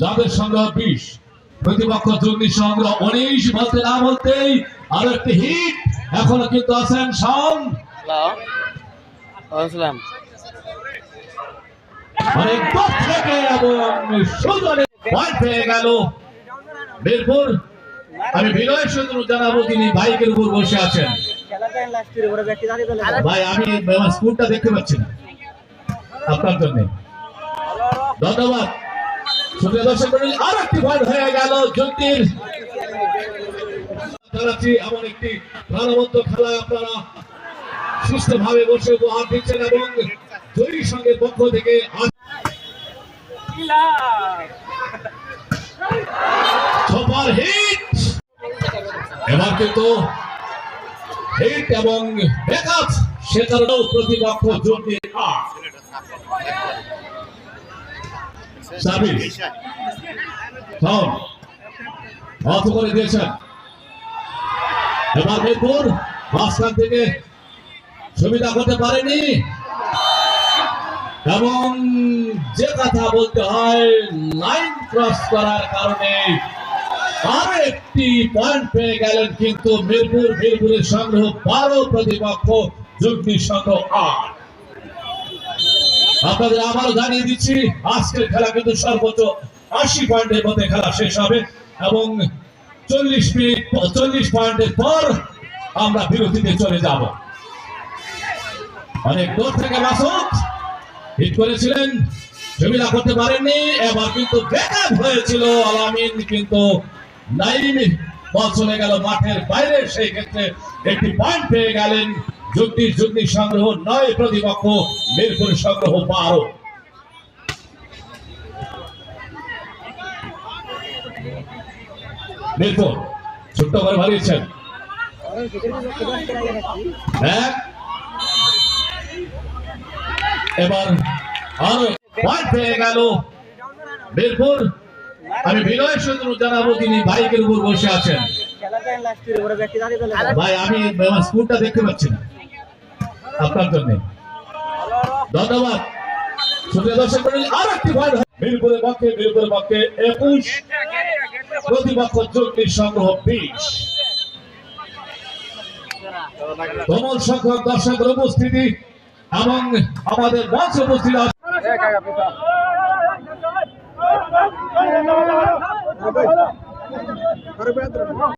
যাদের সংগ্রহ বিশ প্রতিপক্ষ জঙ্গি সংগ্রহ উনিশ বলতে না বলতেই আরও একটি হিট এখনও কিন্তু আছেন শান হ্যালো অনেক দূর থেকে এবং সুন্দর পয়েন্ট পেয়ে গেল। বীরপুর আমি বিনয় সুন্দর জানাব তিনি বাইকের উপর বসে আছেন। ভাই আমি স্কুলটা দেখতে পাচ্ছি না। আপনার জন্য। ধন্যবাদ। সুপ্রিয় দর্শক আর একটি পয়েন্ট হয়ে গেল চালাচ্ছি এমন একটি আপনারা বসে উপহার দিচ্ছেন এবং জয়ী সঙ্গের পক্ষ থেকে হিট এবার কিন্তু হিট এবং সে কারণেও প্রতিপক্ষ জোর দিয়ে। সাবির। অফ করে দিয়েছেন। এবার মেদিনীপুর মাঝখান থেকে সুবিধা করতে পারেনি। এবং যে কথা বলতে হয়, লাইন ক্রস করার কারণে আরও একটি পয়েন্ট পেয়ে গেলেন কিন্তু মিরপুর, মিরপুরের সংগ্রহ বারো প্রতিপক্ষ সংগ্রহ আট। আপনাদের আবারও জানিয়ে দিচ্ছি, আজকের খেলা কিন্তু সর্বোচ্চ আশি পয়েন্টের মধ্যে খেলা শেষ হবে এবং চল্লিশ মিনিট চল্লিশ পয়েন্টের পর আমরা বিরতিতে চলে যাব। অনেক দূর থেকে মাসুদ হিট করেছিলেন সুবিধা করতে পারেননি, এবার কিন্তু ব্যাকআপ হয়েছিল আলামিন কিন্তু নাইম বল চলে গেল মাঠের বাইরে, সেই ক্ষেত্রে একটি পয়েন্ট পেয়ে গেলেন যুক্তি যুক্তি সংগ্রহ নয় প্রতিপক্ষ মিরপুর সংগ্রহ বারো। মিরপুর ছোট্ট করে এক। এবার আরও পয়েন্ট পেয়ে গেল মিরপুর। আমি বিনয় সুন্দর জানাব তিনি বাইকের উপর বসে আছেন। ভাই আমি স্কুলটা দেখতে পাচ্ছি না। আপনার জন্য। ধন্যবাদ। সুপ্রিয় দর্শক আর একটি পয়েন্ট মিরপুরের পক্ষে মিরপুরের পক্ষে একুশ। প্রতিপক্ষ চল্লিশ সংগ্রহ বিশ। কমল সংখ্যক দর্শকের উপস্থিতি এবং আমাদের মঞ্চ উপস্থিত আছে